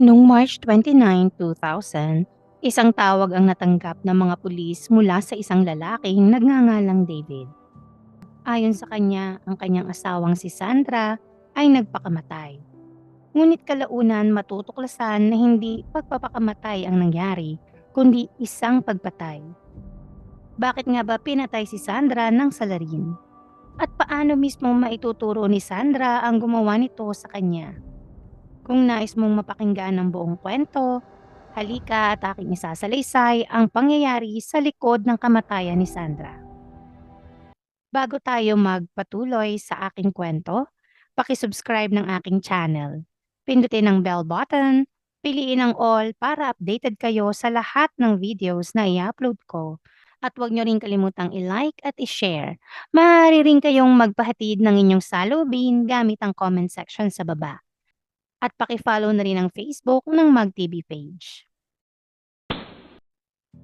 Noong March 29, 2000, isang tawag ang natanggap ng mga pulis mula sa isang lalaking nagngangalang David. Ayon sa kanya, ang kanyang asawang si Sandra ay nagpakamatay. Ngunit kalaunan matutuklasan na hindi pagpapakamatay ang nangyari, kundi isang pagpatay. Bakit nga ba pinatay si Sandra ng salarin? At paano mismo maituturo ni Sandra ang gumawa nito sa kanya? Kung nais mong mapakinggan ang buong kwento, halika at aking isasalaysay ang pangyayari sa likod ng kamatayan ni Sandra. Bago tayo magpatuloy sa aking kwento, pakisubscribe ng aking channel. Pindutin ang bell button, piliin ang all para updated kayo sa lahat ng videos na i-upload ko. At huwag nyo rin kalimutang i-like at i-share. Maaari rin kayong magpahatid ng inyong salubin gamit ang comment section sa baba at paki-follow na rin ang Facebook ng MagTV page.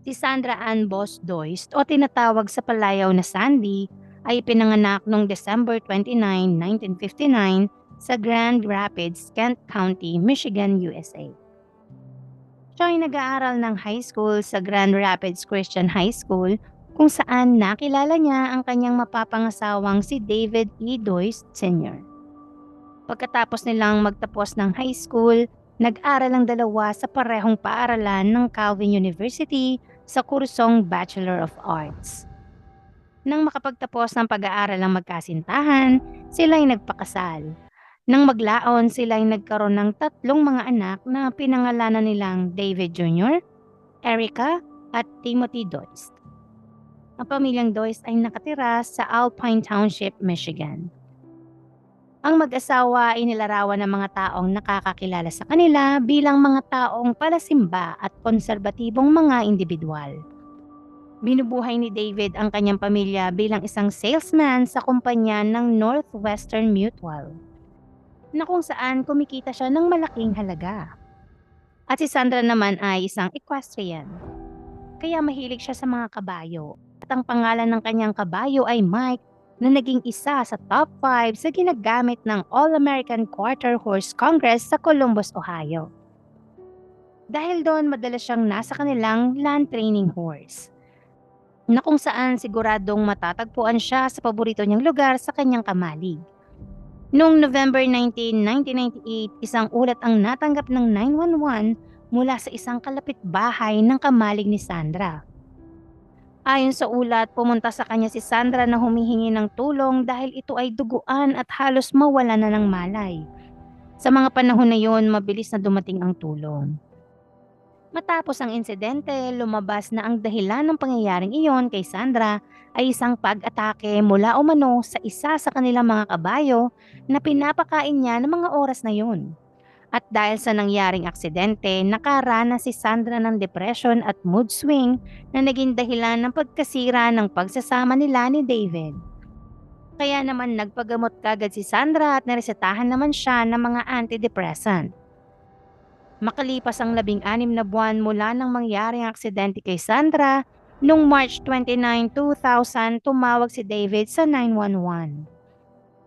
Si Sandra Ann Boss Doist o tinatawag sa palayaw na Sandy ay pinanganak noong December 29, 1959 sa Grand Rapids, Kent County, Michigan, USA. Siya ay nag-aaral ng high school sa Grand Rapids Christian High School kung saan nakilala niya ang kanyang mapapangasawang si David E. Doist Sr. Pagkatapos nilang magtapos ng high school, nag-aral ang dalawa sa parehong paaralan ng Calvin University sa kursong Bachelor of Arts. Nang makapagtapos ng pag-aaral ng magkasintahan, sila ay nagpakasal. Nang maglaon, sila ay nagkaroon ng tatlong mga anak na pinangalanan nilang David Jr., Erica, at Timothy Doist. Ang pamilyang Doist ay nakatira sa Alpine Township, Michigan. Ang mag-asawa ay nilarawan ng mga taong nakakakilala sa kanila bilang mga taong palasimba at konserbatibong mga individual. Binubuhay ni David ang kanyang pamilya bilang isang salesman sa kumpanya ng Northwestern Mutual na kung saan kumikita siya ng malaking halaga. At si Sandra naman ay isang equestrian. Kaya mahilig siya sa mga kabayo. At ang pangalan ng kanyang kabayo ay Mike na naging isa sa top 5 sa ginagamit ng All-American Quarter Horse Congress sa Columbus, Ohio. Dahil doon madalas siyang nasa kanilang land training horse na kung saan siguradong matatagpuan siya sa paborito niyang lugar sa kanyang kamalig. Noong November 19, 1998, isang ulat ang natanggap ng 911 mula sa isang kalapit bahay ng kamalig ni Sandra. Ayon sa ulat, pumunta sa kanya si Sandra na humihingi ng tulong dahil ito ay duguan at halos mawala na ng malay. Sa mga panahon na yon, mabilis na dumating ang tulong. Matapos ang insidente, lumabas na ang dahilan ng pangyayaring iyon kay Sandra ay isang pag-atake mula umano sa isa sa kanilang mga kabayo na pinapakain niya ng mga oras na yun. At dahil sa nangyaring aksidente, nakaranas si Sandra ng depression at mood swing na naging dahilan ng pagkasira ng pagsasama nila ni David. Kaya naman nagpagamot kagad si Sandra at naresetahan naman siya ng mga antidepressant. Makalipas ang labing anim na buwan mula nang mangyaring aksidente kay Sandra, noong March 29, 2000 tumawag si David sa 911.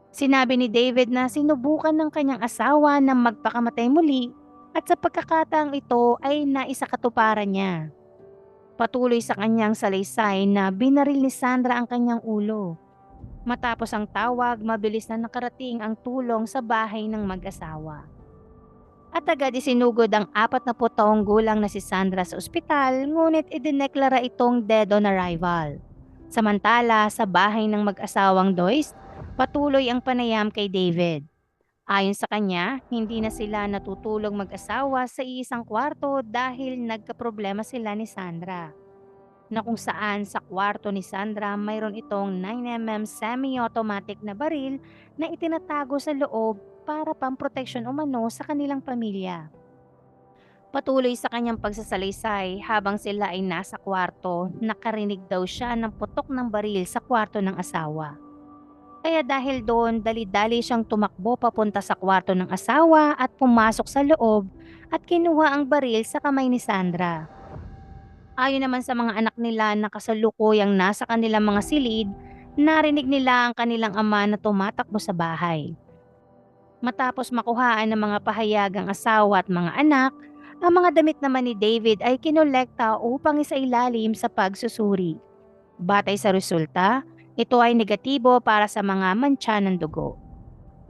Sinabi ni David na sinubukan ng kanyang asawa na magpakamatay muli at sa pagkakataang ito ay naisakatuparan niya. Patuloy sa kanyang salaysay na binaril ni Sandra ang kanyang ulo. Matapos ang tawag, mabilis na nakarating ang tulong sa bahay ng mag-asawa. At agad isinugod ang 40 taong gulang na si Sandra sa ospital ngunit idineklara itong dead on arrival. Samantala, sa bahay ng mag-asawang Doist, Patuloy ang panayam kay David. Ayon sa kanya, hindi na sila natutulog mag-asawa sa iisang kwarto dahil nagkaproblema sila ni Sandra. Na kung saan sa kwarto ni Sandra mayroon itong 9mm semi-automatic na baril na itinatago sa loob para pamproteksyon umano sa kanilang pamilya. Patuloy sa kanyang pagsasalaysay habang sila ay nasa kwarto, nakarinig daw siya ng putok ng baril sa kwarto ng asawa. Kaya dahil doon, dali-dali siyang tumakbo papunta sa kwarto ng asawa at pumasok sa loob at kinuha ang baril sa kamay ni Sandra. Ayon naman sa mga anak nila na kasalukuyang nasa kanilang mga silid, narinig nila ang kanilang ama na tumatakbo sa bahay. Matapos makuhaan ng mga pahayagang asawa at mga anak, ang mga damit naman ni David ay kinolekta upang isailalim sa pagsusuri. Batay sa resulta, ito ay negatibo para sa mga mantsa ng dugo.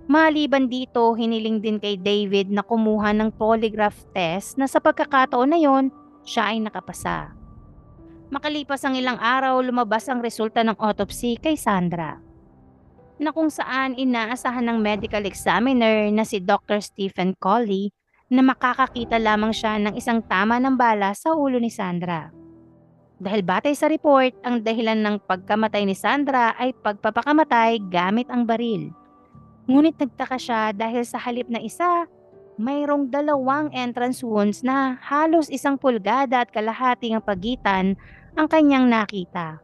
Maliban dito, hiniling din kay David na kumuha ng polygraph test na sa pagkakataon na yon, siya ay nakapasa. Makalipas ang ilang araw, lumabas ang resulta ng autopsy kay Sandra na kung saan inaasahan ng medical examiner na si Dr. Stephen Colley na makakakita lamang siya ng isang tama ng bala sa ulo ni Sandra. Dahil batay sa report, ang dahilan ng pagkamatay ni Sandra ay pagpapakamatay gamit ang baril. Ngunit nagtaka siya dahil sa halip na isa, mayroong dalawang entrance wounds na halos isang pulgada at kalahati ang pagitan ang kanyang nakita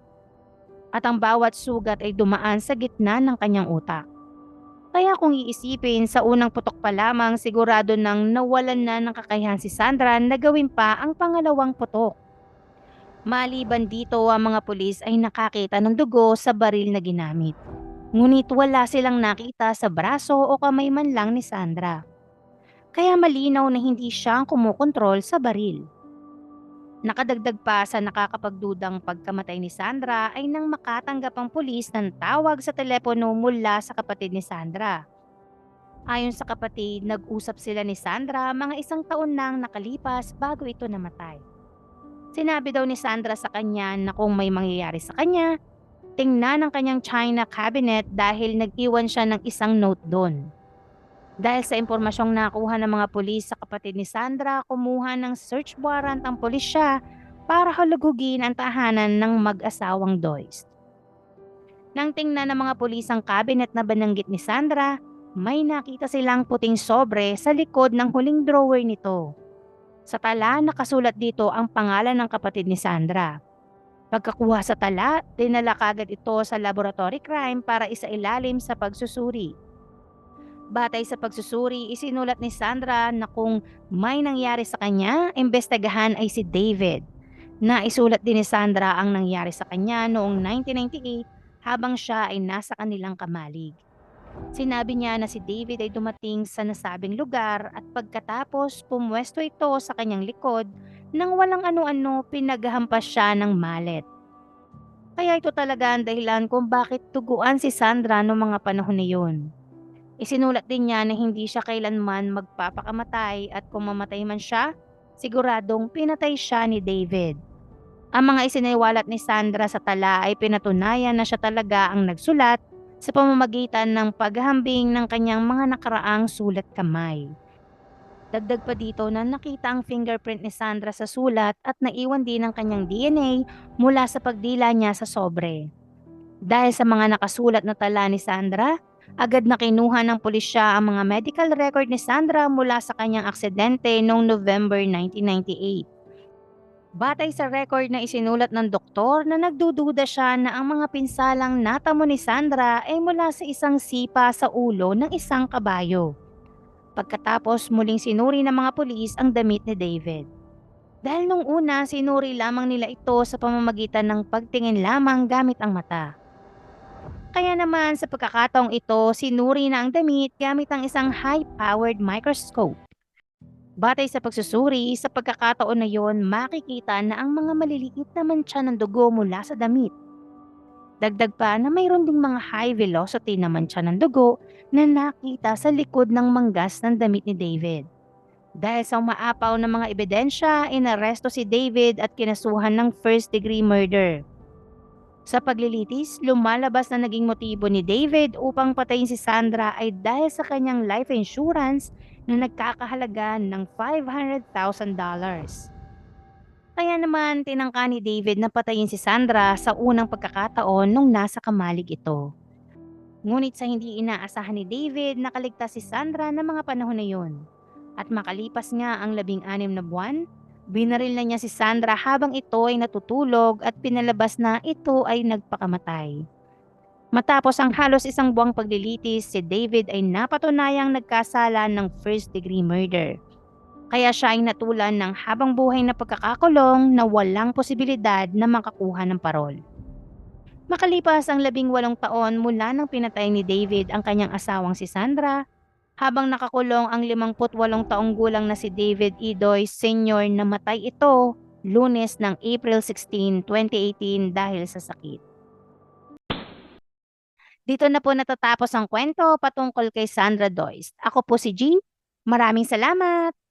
at ang bawat sugat ay dumaan sa gitna ng kanyang utak. Kaya kung iisipin sa unang putok pa lamang sigurado nang nawalan na ng kakayahan si Sandra na gawin pa ang pangalawang putok. Maliban dito ang mga pulis ay nakakita ng dugo sa baril na ginamit. Ngunit wala silang nakita sa braso o kamay man lang ni Sandra. Kaya malinaw na hindi siya ang kumukontrol sa baril. Nakadagdag pa sa nakakapagdudang pagkamatay ni Sandra ay nang makatanggap ang pulis ng tawag sa telepono mula sa kapatid ni Sandra. Ayon sa kapatid, nag-usap sila ni Sandra mga isang taon nang nakalipas bago ito namatay. Sinabi daw ni Sandra sa kanya na kung may mangyayari sa kanya, tingnan ang kanyang china cabinet dahil nag-iwan siya ng isang note doon. Dahil sa impormasyong nakuha ng mga pulis sa kapatid ni Sandra, kumuha ng search warrant ang pulisya para halugugin ang tahanan ng mag-asawang Doist. Nang tingnan ng mga pulis ang cabinet na bananggit ni Sandra, may nakita silang puting sobre sa likod ng huling drawer nito. Sa tala, nakasulat dito ang pangalan ng kapatid ni Sandra. Pagkakuha sa tala, dinala kagad ito sa laboratory crime para isailalim sa pagsusuri. Batay sa pagsusuri, isinulat ni Sandra na kung may nangyari sa kanya, imbestagahan ay si David. Naisulat din ni Sandra ang nangyari sa kanya noong 1998 habang siya ay nasa kanilang kamalig. Sinabi niya na si David ay dumating sa nasabing lugar at pagkatapos pumwesto ito sa kanyang likod nang walang ano-ano pinaghampas siya ng malet. Kaya ito talaga ang dahilan kung bakit tuguan si Sandra noong mga panahon na yun. Isinulat din niya na hindi siya kailanman magpapakamatay at kung mamatay man siya, siguradong pinatay siya ni David. Ang mga isiniwalat ni Sandra sa tala ay pinatunayan na siya talaga ang nagsulat sa pamamagitan ng paghambing ng kanyang mga nakaraang sulat kamay. Dagdag pa dito na nakita ang fingerprint ni Sandra sa sulat at naiwan din ang kanyang DNA mula sa pagdila niya sa sobre. Dahil sa mga nakasulat na tala ni Sandra, Agad na kinuha ng pulisya ang mga medical record ni Sandra mula sa kanyang aksidente noong November 1998. Batay sa record na isinulat ng doktor na nagdududa siya na ang mga pinsalang natamo ni Sandra ay mula sa isang sipa sa ulo ng isang kabayo. Pagkatapos muling sinuri ng mga pulis ang damit ni David. Dahil nung una sinuri lamang nila ito sa pamamagitan ng pagtingin lamang gamit ang mata. Kaya naman sa pagkakataong ito, sinuri na ang damit gamit ang isang high-powered microscope. Batay sa pagsusuri, sa pagkakataon na yon, makikita na ang mga maliliit na mancha ng dugo mula sa damit. Dagdag pa na mayroon ding mga high velocity na mancha ng dugo na nakita sa likod ng manggas ng damit ni David. Dahil sa umaapaw ng mga ebidensya, inaresto si David at kinasuhan ng first degree murder. Sa paglilitis, lumalabas na naging motibo ni David upang patayin si Sandra ay dahil sa kanyang life insurance na nagkakahalaga ng $500,000. Kaya naman tinangka ni David na patayin si Sandra sa unang pagkakataon nung nasa kamalig ito. Ngunit sa hindi inaasahan ni David, nakaligtas si Sandra ng mga panahon na yun. At makalipas nga ang labing anim na buwan, Binaril na niya si Sandra habang ito ay natutulog at pinalabas na ito ay nagpakamatay. Matapos ang halos isang buwang paglilitis, si David ay napatunayang nagkasala ng first degree murder. Kaya siya ay natulan ng habang buhay na pagkakakulong na walang posibilidad na makakuha ng parol. Makalipas ang labing walong taon mula nang pinatay ni David ang kanyang asawang si Sandra, Habang nakakulong ang 58 taong gulang na si David. Doyce Sr. namatay ito lunes ng April 16, 2018 dahil sa sakit. Dito na po natatapos ang kwento patungkol kay Sandra Doyce. Ako po si Jean. Maraming salamat!